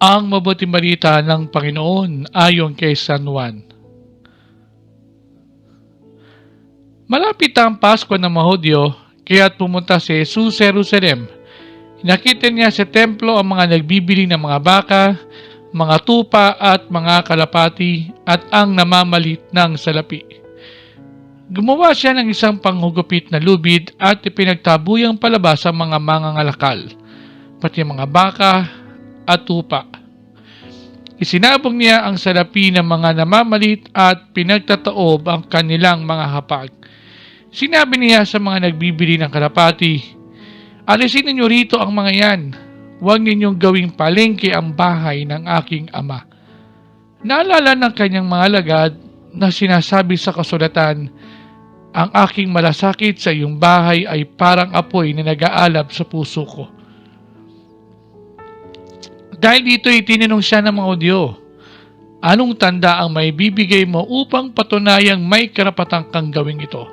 Ang mabuting balita ng Panginoon ayon kay San Juan. Malapit ang Pasko ng Mahudyo, kaya't pumunta si Jesus sa Jerusalem. Nakita niya sa templo ang mga nagbibili ng mga baka, mga tupa at mga kalapati at ang namamalit ng salapi. Gumawa siya ng isang panghugupit na lubid at ipinagtabuyang palabas ang mga mangangalakal, pati mga baka at tupa. Isinabog niya ang salapi ng mga namamalit at pinagtataob ang kanilang mga hapag. Sinabi niya sa mga nagbibili ng kalapati, Alisin ninyo rito ang mga yan. Huwag ninyong gawing palengke ang bahay ng aking ama. Naalala ng kanyang mga alagad na sinasabi sa kasulatan, Ang aking malasakit sa iyong bahay ay parang apoy na nag-aalab sa puso ko. Dahil dito itinanong siya ng mga udyo, Anong tanda ang may bibigay mo upang patunayang may karapatang kang gawing ito?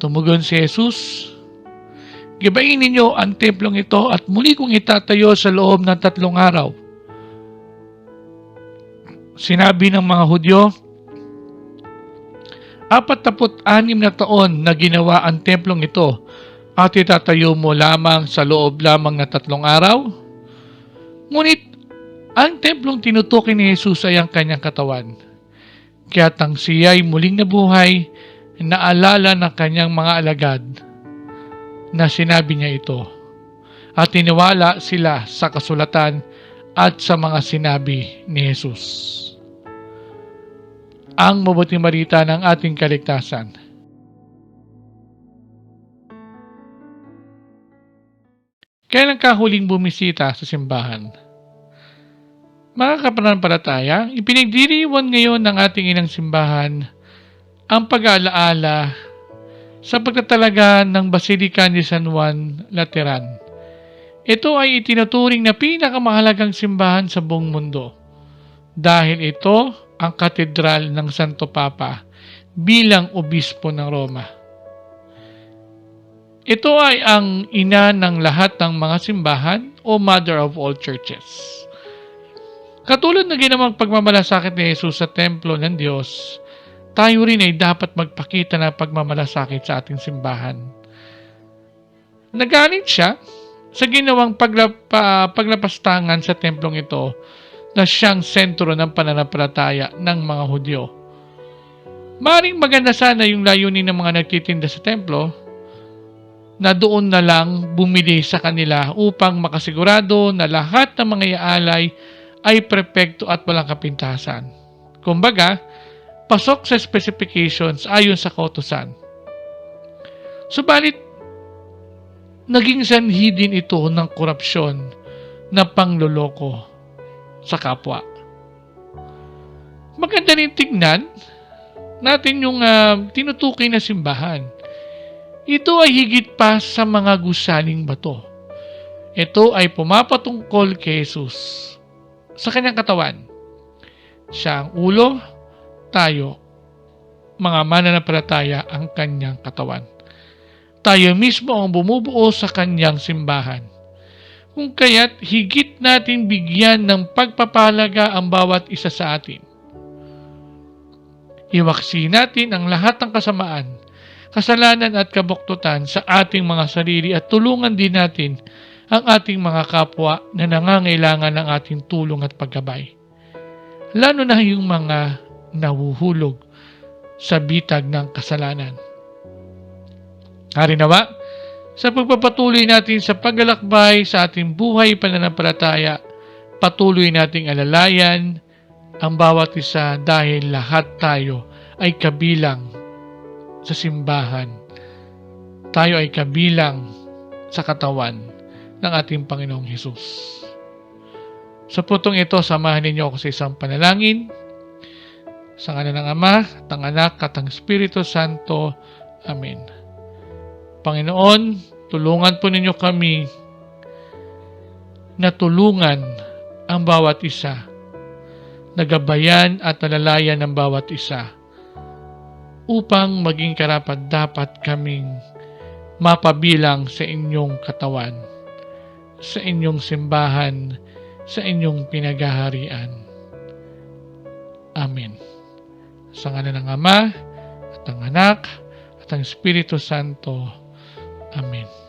Tumugon si Jesus, Gibayin ninyo ang templong ito at muli kong itatayo sa loob ng tatlong araw. Sinabi ng mga Hudyo, apat-anim na taon na ginawa ang templong ito at itatayo mo lamang sa loob lamang ng tatlong araw? Ngunit, ang templong tinutukin ni Jesus ay ang kanyang katawan. Kaya tang siya'y muling nabuhay, naalala ng kanyang mga alagad na sinabi niya ito. At tiniwala sila sa kasulatan at sa mga sinabi ni Jesus. Ang mabuting marita ng ating kaligtasan. Kailan ka huling bumisita sa simbahan? Mga kapananampalataya, ipinagdiriwan ngayon ng ating inang simbahan ang pag-aalaala sa pagtatalaga ng Basilika ni San Juan Lateran. Ito ay itinuturing na pinakamahalagang simbahan sa buong mundo dahil ito ang katedral ng Santo Papa bilang obispo ng Roma. Ito ay ang ina ng lahat ng mga simbahan o mother of all churches. Katulad na ginawang pagmamalasakit ni Jesus sa templo ng Diyos, tayo rin ay dapat magpakita ng pagmamalasakit sa ating simbahan. Nagalit siya sa ginawang paglapa, paglapastangan sa templong ito na siyang sentro ng pananampalataya ng mga Hudyo. Maring maganda sana yung layunin ng mga nagtitinda sa templo na doon na lang bumili sa kanila upang makasigurado na lahat ng mga iaalay ay prepekto at walang kapintasan. Kumbaga, pasok sa specifications ayon sa kautusan. Subalit, naging sanhi ito ng korupsyon na pangloloko sa kapwa. Maganda rin tignan natin yung uh, tinutukoy na simbahan. Ito ay higit pa sa mga gusaling bato. Ito ay pumapatungkol kay Jesus sa kanyang katawan. Siya ang ulo, tayo, mga mananampalataya, ang kanyang katawan. Tayo mismo ang bumubuo sa kanyang simbahan. Kung kaya't higit natin bigyan ng pagpapalaga ang bawat isa sa atin. Iwaksi natin ang lahat ng kasamaan, kasalanan at kabuktutan sa ating mga sarili at tulungan din natin ang ating mga kapwa na nangangailangan ng ating tulong at paggabay. Lalo na yung mga nahuhulog sa bitag ng kasalanan. Hari nawa, sa pagpapatuloy natin sa paglalakbay sa ating buhay pananampalataya, patuloy nating alalayan ang bawat isa dahil lahat tayo ay kabilang sa simbahan tayo ay kabilang sa katawan ng ating Panginoong Hesus. Sa putong ito, samahan ninyo ako sa isang panalangin. Sa ngala ng Ama, at ng Anak, at ng Espiritu Santo. Amen. Panginoon, tulungan po ninyo kami na tulungan ang bawat isa, nagabayan at nalalayan ng bawat isa, upang maging karapat dapat kaming mapabilang sa inyong katawan, sa inyong simbahan, sa inyong pinagaharian. Amen. Sa ngala ng Ama, at ng Anak, at ng Espiritu Santo. Amen.